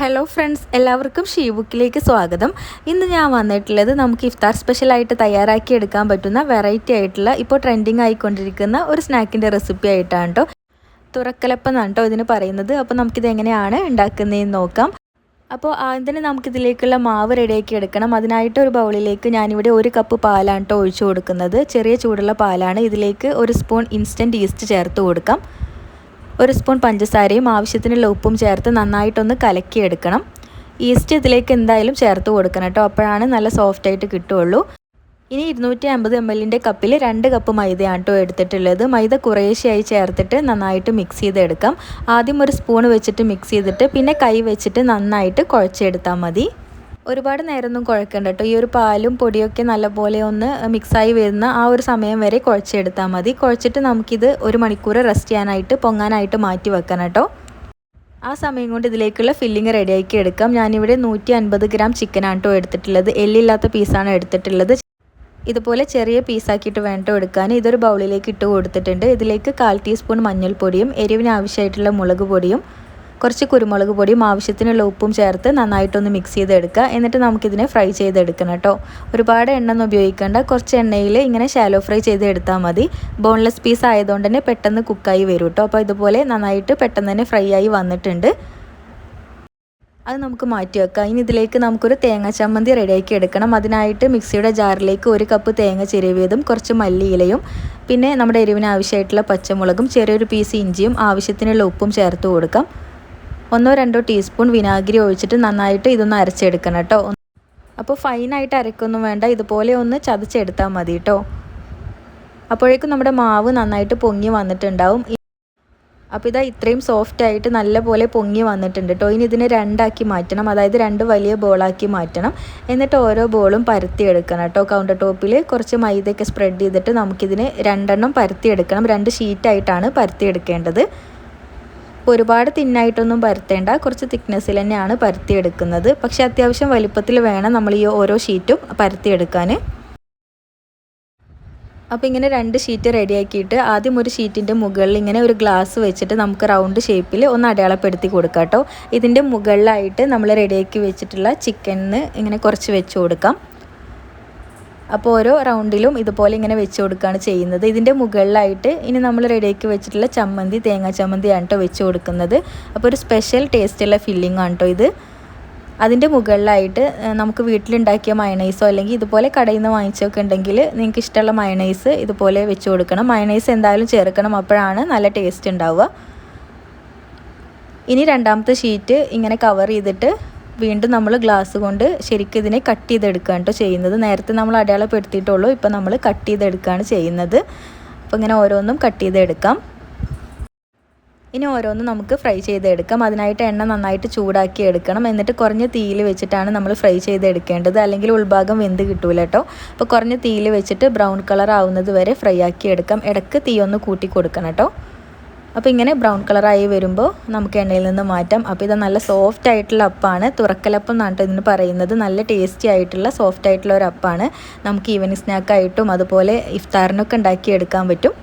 Hello friends എല്ലാവർക്കും ഷീബുക്കിലേക്ക് സ്വാഗതം. ഇന്ന് ഞാൻ വന്നിട്ടുള്ളത് നമുക്ക് ഇഫ്താർ സ്പെഷ്യലായിട്ട് തയ്യാറാക്കി എടുക്കാൻ പറ്റുന്ന വെറൈറ്റി ആയിട്ടുള്ള ഇപ്പോൾ ട്രെൻഡിങ് ആയിക്കൊണ്ടിരിക്കുന്ന ഒരു സ്നാക്കിന്റെ റെസിപ്പി ആയിട്ടാണ് കേട്ടോ തുറക്കലപ്പം എന്നാണ് കേട്ടോ ഇതിന് പറയുന്നത്. അപ്പോൾ നമുക്കിത് എങ്ങനെയാണ് ഉണ്ടാക്കുന്നതെന്ന് നോക്കാം. അപ്പോൾ ആദ്യം നമുക്കിതിലേക്കുള്ള മാവ് റെഡിയാക്കി എടുക്കണം. അതിനായിട്ട് ഒരു ബൗളിലേക്ക് ഞാനിവിടെ ഒരു കപ്പ് പാലാണ് കേട്ടോ ഒഴിച്ചു കൊടുക്കുന്നത്. ചെറിയ ചൂടുള്ള പാലാണ്. ഇതിലേക്ക് ഒരു സ്പൂൺ ഇൻസ്റ്റന്റ് ഈസ്റ്റ് ചേർത്ത് കൊടുക്കാം. ഒരു സ്പൂൺ പഞ്ചസാരയും ആവശ്യത്തിനുള്ള ഉപ്പും ചേർത്ത് നന്നായിട്ടൊന്ന് കലക്കിയെടുക്കണം. ഈസ്റ്റ് ഇതിലേക്ക് എന്തായാലും ചേർത്ത് കൊടുക്കണം കേട്ടോ. അപ്പോഴാണ് നല്ല സോഫ്റ്റായിട്ട് കിട്ടുള്ളൂ ഇനി ഇരുന്നൂറ്റി അമ്പത് എം എല്ലിന്റെ കപ്പിൽ രണ്ട് കപ്പ് മൈദയാണ് കേട്ടോ എടുത്തിട്ടുള്ളത്. മൈദ കുറേശ്ശെയായി ചേർത്തിട്ട് നന്നായിട്ട് മിക്സ് ചെയ്തെടുക്കാം. ആദ്യം ഒരു സ്പൂൺ വെച്ചിട്ട് മിക്സ് ചെയ്തിട്ട് പിന്നെ കൈ വെച്ചിട്ട് നന്നായിട്ട് കുഴച്ചെടുത്താൽ മതി. ഒരുപാട് നേരമൊന്നും കുഴക്കണ്ട കേട്ടോ. ഈ ഒരു പാലും പൊടിയൊക്കെ നല്ലപോലെ ഒന്ന് മിക്സായി വരുന്ന ആ ഒരു സമയം വരെ കുഴച്ചെടുത്താൽ മതി. കുഴച്ചിട്ട് നമുക്കിത് ഒരു മണിക്കൂർ റെസ്റ്റ് ചെയ്യാനായിട്ട് പൊങ്ങാനായിട്ട് മാറ്റി വെക്കണം കേട്ടോ. ആ സമയം കൊണ്ട് ഇതിലേക്കുള്ള ഫില്ലിങ് റെഡിയാക്കി എടുക്കാം. ഞാനിവിടെ നൂറ്റി അൻപത് ഗ്രാം ചിക്കനാണ് കേട്ടോ എടുത്തിട്ടുള്ളത്. എല്ലില്ലാത്ത പീസാണ് എടുത്തിട്ടുള്ളത്. ഇതുപോലെ ചെറിയ പീസാക്കിയിട്ട് വേണ്ട എടുക്കാൻ. ഇതൊരു ബൗളിലേക്ക് ഇട്ട് കൊടുത്തിട്ടുണ്ട്. ഇതിലേക്ക് കാൽ ടീസ്പൂൺ മഞ്ഞൾപ്പൊടിയും എരിവിന് ആവശ്യമായിട്ടുള്ള മുളക് പൊടിയും കുറച്ച് കുരുമുളക് പൊടിയും ആവശ്യത്തിനുള്ള ഉപ്പും ചേർത്ത് നന്നായിട്ടൊന്ന് മിക്സ് ചെയ്തെടുക്കുക. എന്നിട്ട് നമുക്കിതിനെ ഫ്രൈ ചെയ്തെടുക്കണം കേട്ടോ. ഒരുപാട് എണ്ണ ഒന്നും ഉപയോഗിക്കേണ്ട. കുറച്ച് എണ്ണയിൽ ഇങ്ങനെ ഷാലോ ഫ്രൈ ചെയ്തെടുത്താൽ മതി. ബോൺലെസ് പീസ് ആയതുകൊണ്ട് തന്നെ പെട്ടെന്ന് കുക്കായി വരും കേട്ടോ. അപ്പോൾ ഇതുപോലെ നന്നായിട്ട് പെട്ടെന്ന് തന്നെ ഫ്രൈ ആയി വന്നിട്ടുണ്ട്. അത് നമുക്ക് മാറ്റി വെക്കാം. ഇനി ഇതിലേക്ക് നമുക്കൊരു തേങ്ങ ചമ്മന്തി റെഡിയാക്കി എടുക്കണം. അതിനായിട്ട് മിക്സിയുടെ ജാറിലേക്ക് ഒരു കപ്പ് തേങ്ങ ചിരവിയതും കുറച്ച് മല്ലിയിലയും പിന്നെ നമ്മുടെ എരിവിന് ആവശ്യമായിട്ടുള്ള പച്ചമുളകും ചെറിയൊരു പീസ് ഇഞ്ചിയും ആവശ്യത്തിനുള്ള ഉപ്പും ചേർത്ത് കൊടുക്കാം. ഒന്നോ രണ്ടോ ടീസ്പൂൺ വിനാഗിരി ഒഴിച്ചിട്ട് നന്നായിട്ട് ഇതൊന്ന് അരച്ചെടുക്കണം കേട്ടോ. അപ്പോൾ ഫൈനായിട്ട് അരക്കൊന്നും വേണ്ട ഇതുപോലെ ഒന്ന് ചതച്ചെടുത്താൽ മതി കേട്ടോ. അപ്പോഴേക്കും നമ്മുടെ മാവ് നന്നായിട്ട് പൊങ്ങി വന്നിട്ടുണ്ടാവും. അപ്പോൾ ഇതാ ഇത്രയും സോഫ്റ്റ് ആയിട്ട് നല്ലപോലെ പൊങ്ങി വന്നിട്ടുണ്ട് കേട്ടോ. ഇനി ഇതിനെ രണ്ടാക്കി മാറ്റണം അതായത് രണ്ട് വലിയ ബോളാക്കി മാറ്റണം. എന്നിട്ട് ഓരോ ബോളും പരത്തിയെടുക്കണം കേട്ടോ. കൗണ്ടർ ടോപ്പിൽ കുറച്ച് മൈദയൊക്കെ സ്പ്രെഡ് ചെയ്തിട്ട് നമുക്കിതിനെ രണ്ടെണ്ണം പരത്തിയെടുക്കണം. രണ്ട് ഷീറ്റായിട്ടാണ് പരത്തിയെടുക്കേണ്ടത്. അപ്പോൾ ഒരുപാട് തിന്നായിട്ടൊന്നും പരത്തേണ്ട. കുറച്ച് തിക്നെസ്സിൽ തന്നെയാണ് പരത്തിയെടുക്കുന്നത്. പക്ഷേ അത്യാവശ്യം വലിപ്പത്തിൽ വേണം നമ്മൾ ഈ ഓരോ ഷീറ്റും പരത്തിയെടുക്കാൻ. അപ്പോൾ ഇങ്ങനെ രണ്ട് ഷീറ്റ് റെഡിയാക്കിയിട്ട് ആദ്യം ഒരു ഷീറ്റിന്റെ മുകളിൽ ഇങ്ങനെ ഒരു ഗ്ലാസ് വെച്ചിട്ട് നമുക്ക് റൗണ്ട് ഷേപ്പിൽ ഒന്ന് അടയാളപ്പെടുത്തി കൊടുക്കാം കേട്ടോ ഇതിന്റെ മുകളിലായിട്ട് നമ്മൾ റെഡിയാക്കി വെച്ചിട്ടുള്ള ചിക്കനിന് ഇങ്ങനെ കുറച്ച് വെച്ച് കൊടുക്കാം. അപ്പോൾ ഓരോ റൗണ്ടിലും ഇതുപോലെ ഇങ്ങനെ വെച്ച് കൊടുക്കുകയാണ് ചെയ്യുന്നത്. ഇതിന്റെ മുകളിലായിട്ട് ഇനി നമ്മൾ റെഡിയാക്കി വെച്ചിട്ടുള്ള ചമ്മന്തി തേങ്ങാ ചമ്മന്തിയാണ് കേട്ടോ വെച്ച് കൊടുക്കുന്നത്. അപ്പോൾ ഒരു സ്പെഷ്യൽ ടേസ്റ്റുള്ള ഫില്ലിംഗ് ആണ് കേട്ടോ ഇത്. അതിന്റെ മുകളിലായിട്ട് നമുക്ക് വീട്ടിലുണ്ടാക്കിയ മയണൈസോ അല്ലെങ്കിൽ ഇതുപോലെ കടയിൽ നിന്ന് വാങ്ങിച്ചൊക്കെ ഉണ്ടെങ്കിൽ നിങ്ങൾക്ക് ഇഷ്ടമുള്ള മയണൈസ് ഇതുപോലെ വെച്ച് കൊടുക്കണം. മയണൈസ് എന്തായാലും ചേർക്കണം. അപ്പോഴാണ് നല്ല ടേസ്റ്റ് ഉണ്ടാവുക. ഇനി രണ്ടാമത്തെ ഷീറ്റ് ഇങ്ങനെ കവർ ചെയ്തിട്ട് വീണ്ടും നമ്മൾ ഗ്ലാസ് കൊണ്ട് ശരിക്കും ഇതിനെ കട്ട് ചെയ്തെടുക്കുകയാണ് കേട്ടോ ചെയ്യുന്നത്. നേരത്തെ നമ്മൾ അടയാളപ്പെടുത്തിയിട്ടുള്ളൂ ഇപ്പം നമ്മൾ കട്ട് ചെയ്തെടുക്കുകയാണ് ചെയ്യുന്നത്. അപ്പോൾ ഇങ്ങനെ ഓരോന്നും കട്ട് ചെയ്തെടുക്കാം. ഇനി ഓരോന്നും നമുക്ക് ഫ്രൈ ചെയ്തെടുക്കാം. അതിനായിട്ട് എണ്ണ നന്നായിട്ട് ചൂടാക്കി എടുക്കണം. എന്നിട്ട് കുറഞ്ഞ തീയിൽ വെച്ചിട്ടാണ് നമ്മൾ ഫ്രൈ ചെയ്തെടുക്കേണ്ടത്. അല്ലെങ്കിൽ ഉൾഭാഗം വെന്ത് കിട്ടൂല കേട്ടോ അപ്പോൾ കുറഞ്ഞ തീയിൽ വെച്ചിട്ട് ബ്രൗൺ കളർ ആവുന്നത് വരെ ഫ്രൈ ആക്കി എടുക്കാം. ഇടയ്ക്ക് തീ ഒന്ന് കൂട്ടി കൊടുക്കണം കേട്ടോ അപ്പോൾ ഇങ്ങനെ ബ്രൗൺ കളറായി വരുമ്പോൾ നമുക്ക് എണ്ണയിൽ നിന്ന് മാറ്റാം. അപ്പോൾ ഇത് നല്ല സോഫ്റ്റ് ആയിട്ടുള്ള അപ്പാണ്. തുറക്കലപ്പം എന്നാണ് ഇതിന് പറയുന്നത്. നല്ല ടേസ്റ്റി ആയിട്ടുള്ള സോഫ്റ്റ് ആയിട്ടുള്ള ഒരു അപ്പാണ്. നമുക്ക് ഈവനിങ് സ്നാക്കായിട്ടും അതുപോലെ ഇഫ്താറിനൊക്കെ ഉണ്ടാക്കി എടുക്കാൻ പറ്റും.